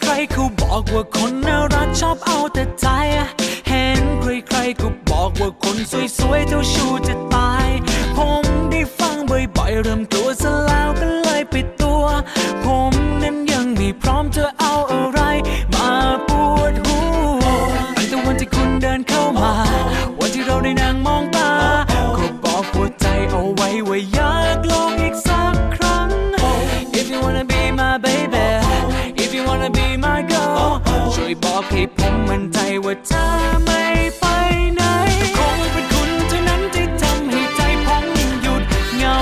ใครๆเขาบอกว่าคนน่ารักชอบเอาแต่ใจ เห็นใครๆก็บอกว่าคนสวยๆเจ้าชู้จะตาย ผมได้ฟังบ่อยๆเริ่มกลัวซะแล้วก็เลยปิดตัว ผมนั้นยังไม่พร้อมจะเอาอะไร มาปวดหัวตั้งแต่วันที่คุณเดินเข้ามา wanna be my girl ช่วยบอกให้ผมมั่นใจว่าเธอไม่ไปไหนคงเป็นคุณเท่านั้นที่ทำให้ใจผมหยุดเหงา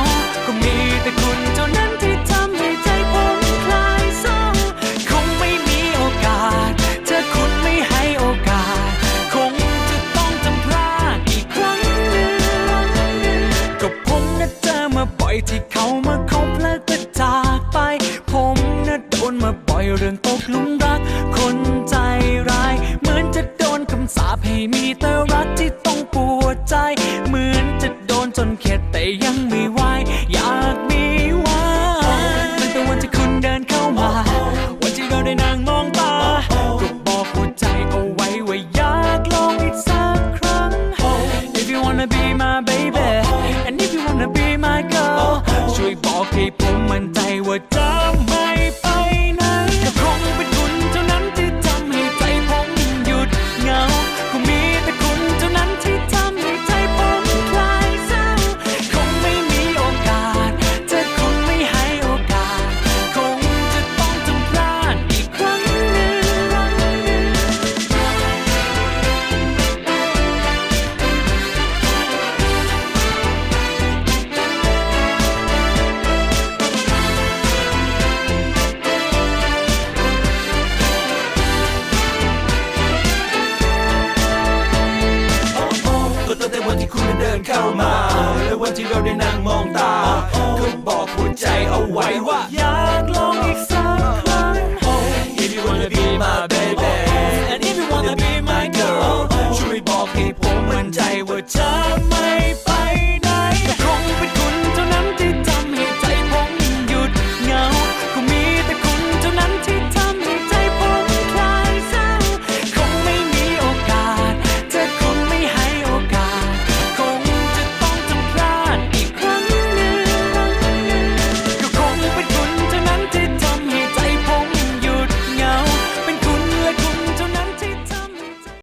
ก็มีแต่คุณเท่านั้นที่ทำให้ใจผมคลายเศร้าคงไม่มีโอกาสถ้าคุณไม่ให้โอกาส คงจะต้องทำพลาดอีกครั้งหนึ่งก็ผมน่ะเจอมาบ่อยที่ รื่องตกหลุมรัก คนใจร้าย เหมือนจะโดนคำสาปให้มีแต่รักที่ต้องปวดใจ เหมือนจะโดนจนเข็ดแต่ยังไม่ไหวอยากมีวันตั้งแต่วันที่คุณเดินเข้ามา วันที่เราได้นั่งมอง เดินเข้ามา และวันที่เราได้นั่งมองตาก็บอกหัวใจเอาไว้ว่า